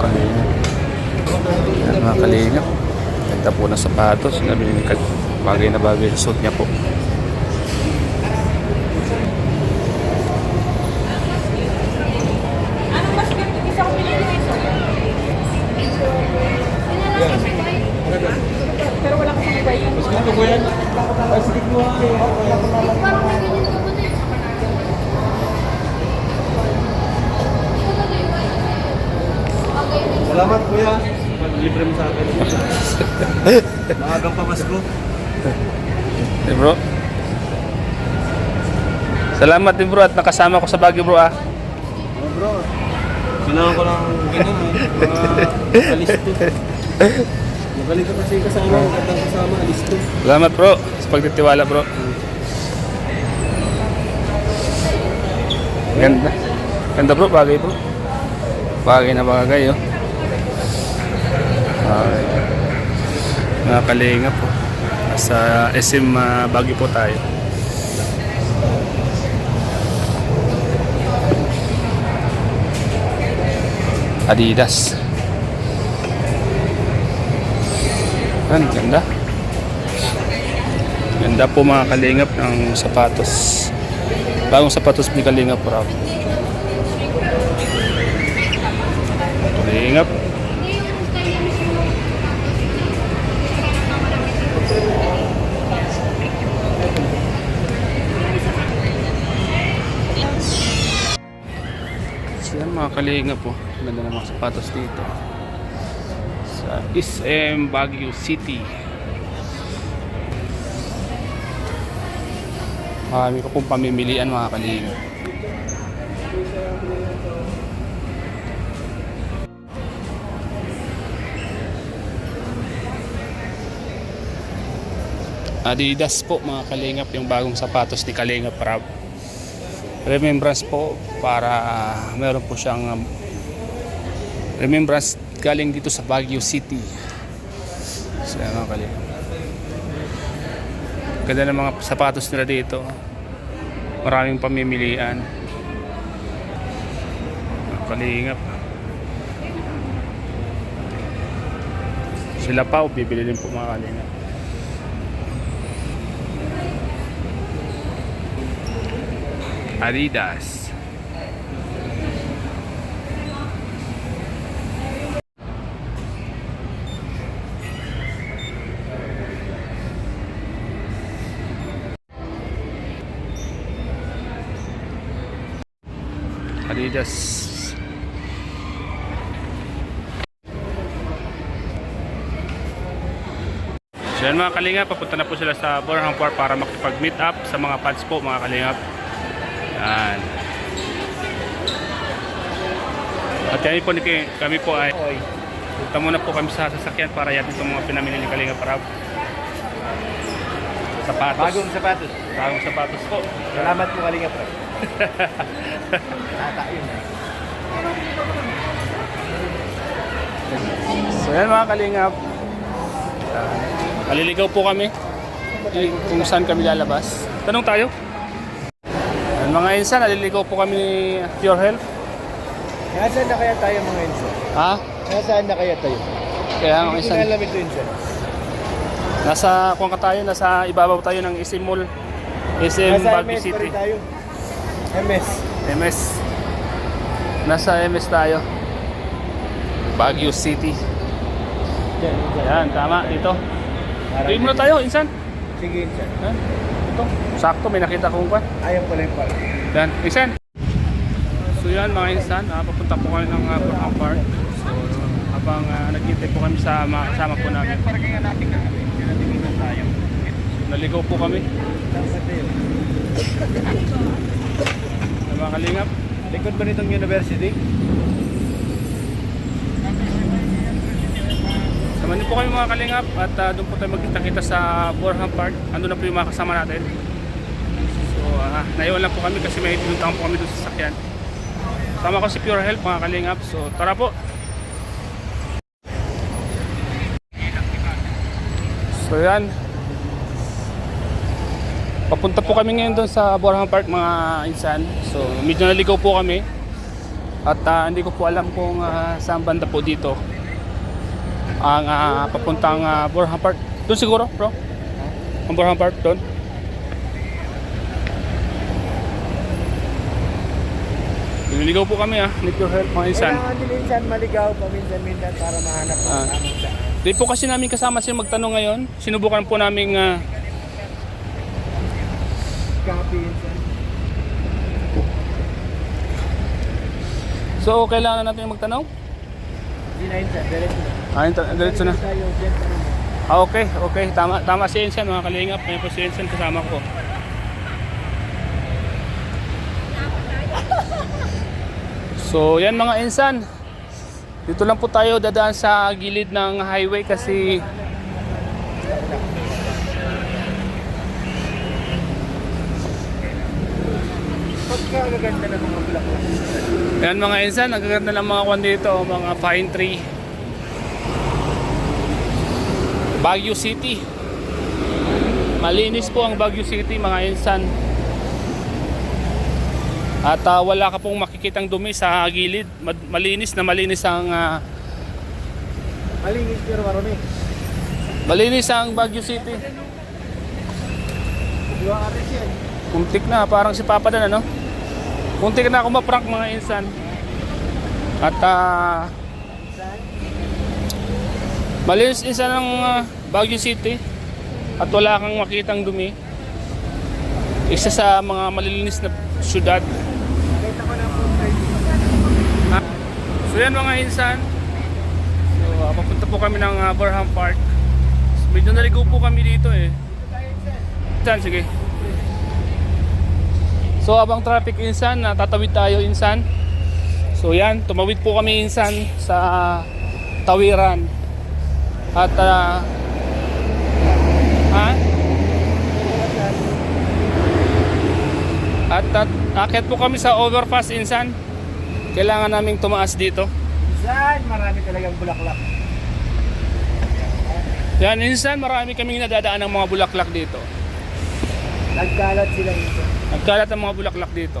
kalingap. Yan mga kalingap. Ganda po ng sapatos. Nabili ni bagay na bagay sa suit niya po. Anong mas ganda? Isa ko pinili ito. Pero wala kasing iba yun. Ito ko yan. Ay, sige mo Salamat kuya. Libre mo sa akin. Maagang pamasko. Eh bro. Salamat din bro at nakasama ko sa Baguio bro ah. Oh, bro. Kailangan ko ng ganyan eh. Mga alisto. Magaling ka kasi kasama. Magandang kasama. Alisto. Salamat bro sa pagtitiwala bro. Ganda. Ganda bro, bagay bro. Bagay na bagay oh. Okay. Mga kalinga po. Sa SM uh, Baguio po tayo. Adidas. Yan, ganda. Ganda po mga kalingap ng sapatos. Bagong sapatos ni Kalingap Rob. Kalingap. So kalingap po. Ganda ng mga sapatos dito. Sa SM Baguio City. Marami ko pong pamimilian mga kalingap. Adidas po mga kalingap yung bagong sapatos ni Kalingap Rob. Remembrance po para meron po siyang um, remembrance galing dito sa Baguio City. So mga kalingap. Ganda ng mga sapatos nila dito. Maraming pamimilian. Kalingap. Sila pa o bibili din po mga kalingap. Adidas. Adidas. So yan mga kalingap, papunta na po sila sa Borham Park para makipag-meet up sa mga pads po mga kalingap. Yan. At kami po, kami po ay punta muna po kami sa sasakyan para yatin itong mga pinamili ni Kalinga Parab. Sapatos. Bagong sapatos. Bagong sapatos po. Salamat po kalinga pre. Tata yun. So yan mga kalingap. Maliligaw po kami kung saan kami lalabas. Tanong tayo. Yan, mga insan, naliligaw po kami ni Pure Health. Nasaan na kaya tayo mga insan? Ha? Nasaan na kaya tayo? Kaya mga Hindi ko insan, alam ito insan. nasa kung ka tayo, nasa ibabaw tayo ng SM Mall. SM Nasa Baguio City. tayo. MS. MS. Nasa MS tayo. Baguio City. Yan, insan. Tama. Dito. Tuloy muna tayo, insan. Sige insan. Yan. Ito. Sakto, may nakita kong kwan. Ayaw pala yung park. Yan, insan. So yan mga insan, ah, papunta po kami ng uh, Burham Park. So habang uh, naghintay po kami sa mga kasama po namin. Naligaw po kami sa mga kalingap. Likod ba nitong university? Niyo po kami mga kalingap at uh, doon po tayo magkita-kita sa Burham Park. Ando na po yung mga kasama natin. So, uh, naiwan lang po kami kasi may pinuntahan po kami doon sa sakyan. Sama ko si Pure Health mga kalingap. So, tara po. So, yan. Papunta po kami ngayon doon sa Burham Park mga insan. So, medyo naligaw po kami. At ah, hindi ko po alam kung ah, saan banda po dito ang ah, papuntang uh, Borham Park. Doon siguro, bro? Ang Borham Park doon. Nililigaw po kami ah, need your help mga insan. Kailangan din minsan maligaw, paminsan-minsan para mahanap ang Ah. tamang daan. Di po kasi namin kasama siya magtanong ngayon. Sinubukan po namin ah, Copy minsan. So, kailangan natin magtanong? Di na minsan, diretso na. Ah, diretso na. Ah, okay, okay. Tama, tama si Ensan, mga kalingap. May po si Ensan kasama ko. So, yan mga Ensan. Dito lang po tayo dadaan sa gilid ng highway kasi gaganda yan mga Ensan, nagaganda ng mga kwan dito, mga pine tree. Baguio City. Malinis po ang Baguio City mga Ensan. At ah, wala ka pong makikitang dumi sa gilid. Malinis na malinis ang ah, Malinis pero marami. malinis ang Baguio City. Kuntik na, parang si Papa Dan ano? Kuntik na ako maprank mga Ensan. At ah, malinis isa ng ah, Baguio City. At wala kang makitang dumi. Isa sa mga malilinis na syudad. So yan mga insan. So uh, papunta po kami ng uh, Burham Park. Medyo naligo po kami dito eh. Insan, sige. So abang traffic insan, uh, tatawid tayo insan. So yan, tumawid po kami insan sa tawiran. At uh, ha? At, at akit po kami sa overpass insan. Kailangan naming tumaas dito. Saan? Marami talagang bulaklak. Yan, insan marami kaming nadadaan ng mga bulaklak dito. Nagkalat sila ito. Nagkalat ang mga bulaklak dito.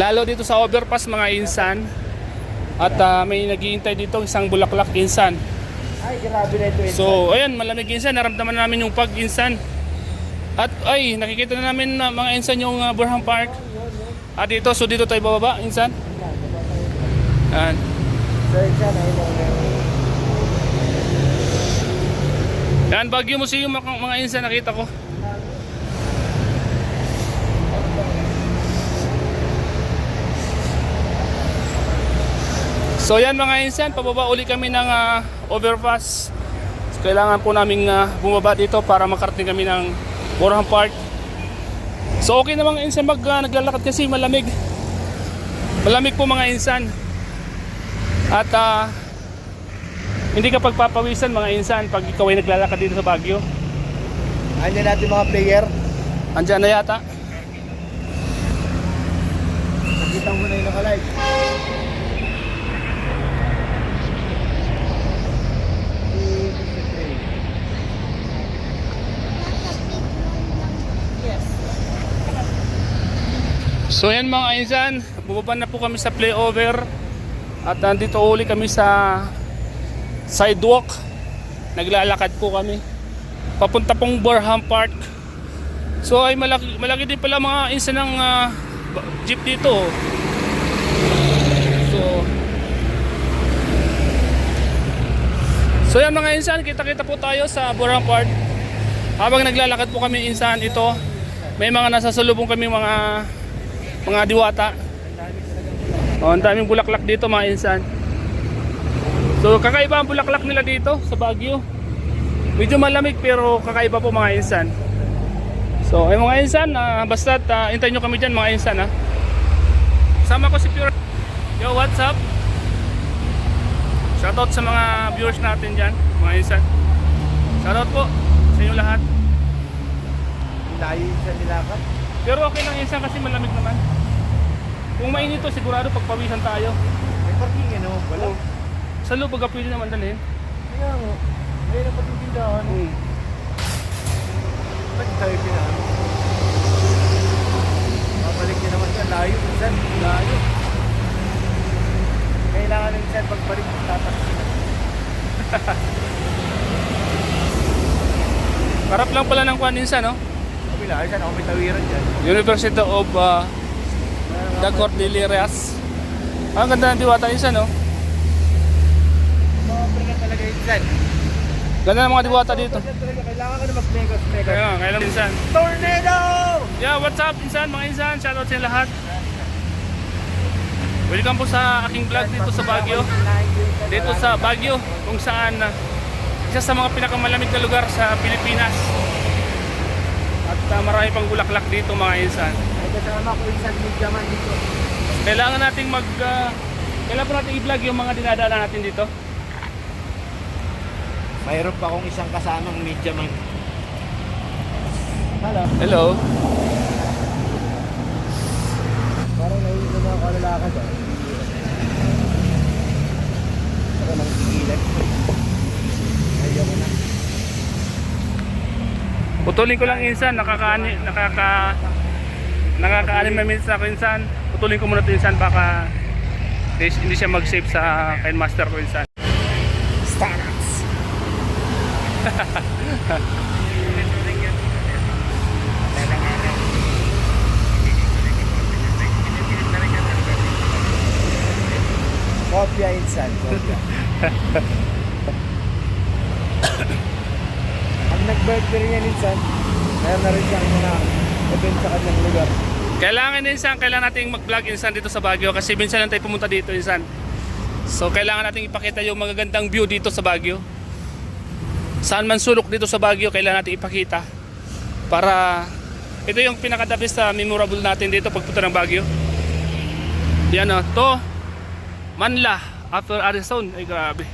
Lalo dito sa overpass mga insan. At ah, may naghihintay dito isang bulaklak insan. Ay, grabe na ito. So, ayan, malamig insan. Naramdaman namin yung pag insan. At ay, nakikita na namin na mga insan yung uh, Burham Park. At dito, so dito tayo bababa, insan. Yan. So, insan, ayun lang. Yan, Baguio Museum mga, mga insan nakita ko. So yan mga insan, pababa uli kami ng ah, overpass. So, kailangan po namin ah, bumaba dito para makarating kami ng Borham Park. So okay na mga insan mag ah, naglalakad kasi malamig. Malamig po mga insan. At ah, hindi ka pagpapawisan mga insan pag ikaw ay naglalakad dito sa Baguio. Andiyan natin mga player. Andiyan na yata. Nakita mo na yung nakalive. So yan mga insan, bumaba na po kami sa playover at nandito uli kami sa sidewalk. Naglalakad po kami. Papunta pong Burham Park. So ay malaki, malaki din pala mga insan ng ba- jeep dito. oh. So So yan mga insan, kita-kita po tayo sa Burham Park. Habang naglalakad po kami insan ito, may mga nasasalubong kami mga mga diwata. Oh, ang daming bulaklak dito mga insan. So kakaiba ang bulaklak nila dito sa Baguio. Medyo malamig pero kakaiba po mga insan. So ay mga insan, uh, basta uh, hintayin nyo kami dyan mga insan ha. Sama ko si Pure. Yo, what's up? Shoutout sa mga viewers natin dyan, mga insan. Shoutout po sa inyo lahat. Layo sa nilakad. Pero okay lang insan kasi malamig naman. Kung mainit to, sigurado pagpawisan tayo. May parking pala. Oo. Sa loob, baga pwede naman dalhin. Kaya nga. May napatindahan. Hmm. Ba't tayo pinaan? Babalik niya naman yan. Layo. Saan? Layo. Kailangan ng sir pagbalik tatas. Harap lang pala ng kuan minsan, no? Kabila, ay saan ako may tawiran dyan. University of uh, the Cordilleras. Ang ganda ng diwata minsan, no? Pre ka talaga yun dyan. Ganda ng mga diwata dito. Kailangan ka na mag-megos, megos. Kaya nga, kailan minsan. Tornado! Yeah, what's up insan, mga insan? Shoutout sa lahat. Welcome po sa aking vlog dito sa Baguio. Dito sa Baguio, kung saan uh, isa sa mga pinakamalamig na lugar sa Pilipinas. At uh, marami pang bulaklak dito mga insan. Ay kasama ko isang media man dito. Kailangan nating mag... Uh, kailangan po natin i-vlog yung mga dinadala natin dito. Mayroon pa akong isang kasamang media man. Hello. Hello. Parang nahihilo na ako lalakad ah. Ako nang tigilan. Ayaw ko na. Putulin ko lang insan, nakakaani, nakaka... Nakaka-anim na minutes ako insan. Putulin ko muna ito insan, baka hindi siya mag-save sa kain master ko insan. Starbucks. Kopya insan, kopya. nag-birthday niya insan, meron na rin siyang mga event sa kanyang lugar. Kailangan insan, kailangan nating mag-vlog insan dito sa Baguio kasi minsan lang tayo pumunta dito insan. So kailangan nating ipakita yung magagandang view dito sa Baguio. Saan man sulok dito sa Baguio, kailangan nating ipakita para ito yung pinaka-the best sa memorable natin dito pagpunta ng Baguio. Yan o, to Manla after Arizona. Ay grabe.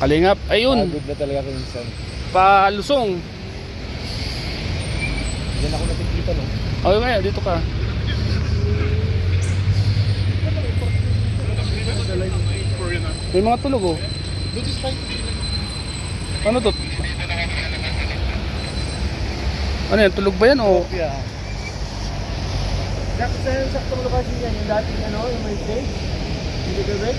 Kalingap, ayun, Pagod na talaga ko insan. Palusong. Diyan ako nakikita no. Okay kaya, dito ka. May mga tulog oh. Ano to? Ano yan? Tulog ba yan o? Kopya. Sakto sa saktong lokasyon yan, yung dating ano, yung may stage. Hindi ka ba?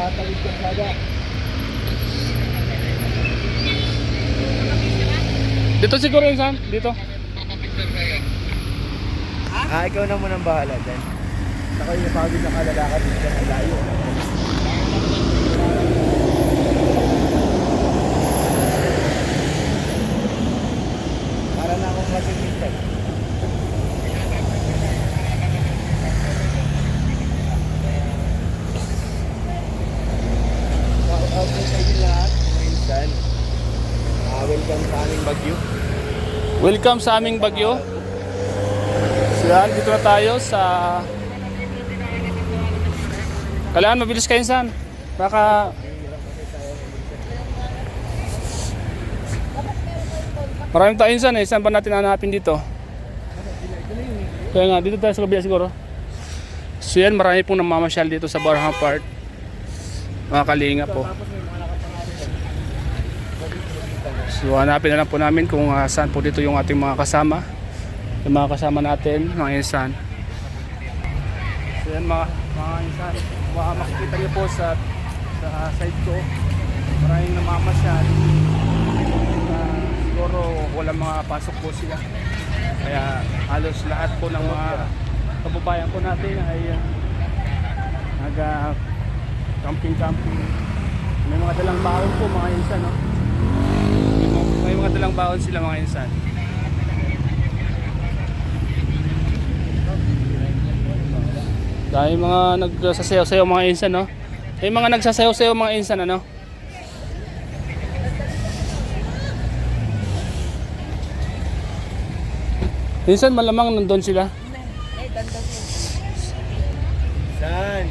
Ah, tawid ka sada. Dito siguro yung saan? Dito. Ah, ikaw na munang bahala dyan. Saka yung napagod na kalalakad, ka layo. Para na akong masinitan. Shout out po sa inyo lahat, mga insan. Ah, welcome sa aming Bagyo. Welcome sa aming Bagyo. So yan, dito na tayo sa... Kailangan mabilis kayo saan. Baka... Maraming tayo saan eh. Saan ba natin hanapin dito? Kaya nga, dito tayo sa kabila siguro. So yan, marami pong namamasyal dito sa Barham Park. Mga kalinga po. So hanapin na lang po namin kung ah, saan po dito yung ating mga kasama. Yung mga kasama natin, mga insan. So yan mga, mga insan. Baka makikita niyo po sa, sa side ko. Maraming namamasyal. Uh, siguro walang mga pasok po sila. Kaya halos lahat po ng mga kababayan po natin ay uh, nag ah, camping camping. May mga dalang baon po mga insan. No? May mga- dalang baon sila mga insan. Dahil mga nagsasayaw-sayaw mga insan, no? May mga nagsasayaw-sayaw mga insan, ano? Minsan malamang nandun sila. Saan?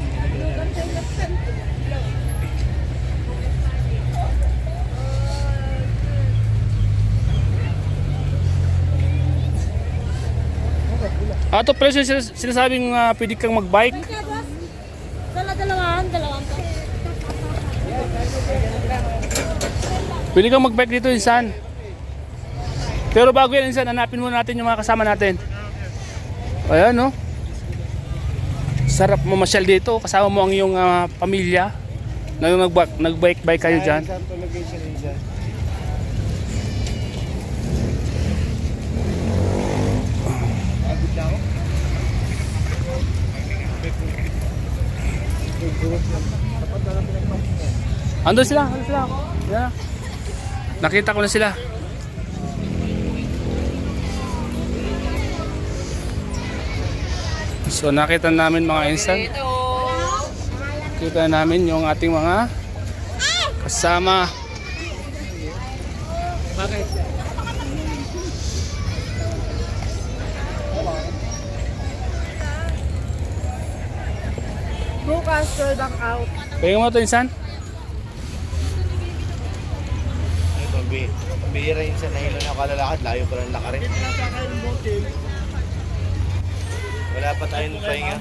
Ato pero sinas- sinasabing uh, pwede kang mag-bike. Dala dalawahan, dalawahan pa. Pwede kang mag-bike dito, insan. Pero bago yan, insan, hanapin muna natin yung mga kasama natin. Ayan, no? Sarap mamasyal dito. Kasama mo ang iyong ah, pamilya. Na yung nag- nag-bike-bike kayo dyan. Andun sila, andun sila. Na. Nakita ko na sila. So nakita namin mga insan. Kita namin yung ating mga kasama. Bukas, sold out. Pwede mo ito insan? Bihira yun sa nahilo na kalalakad, layo pa lang lakarin. Wala pa tayong pahinga.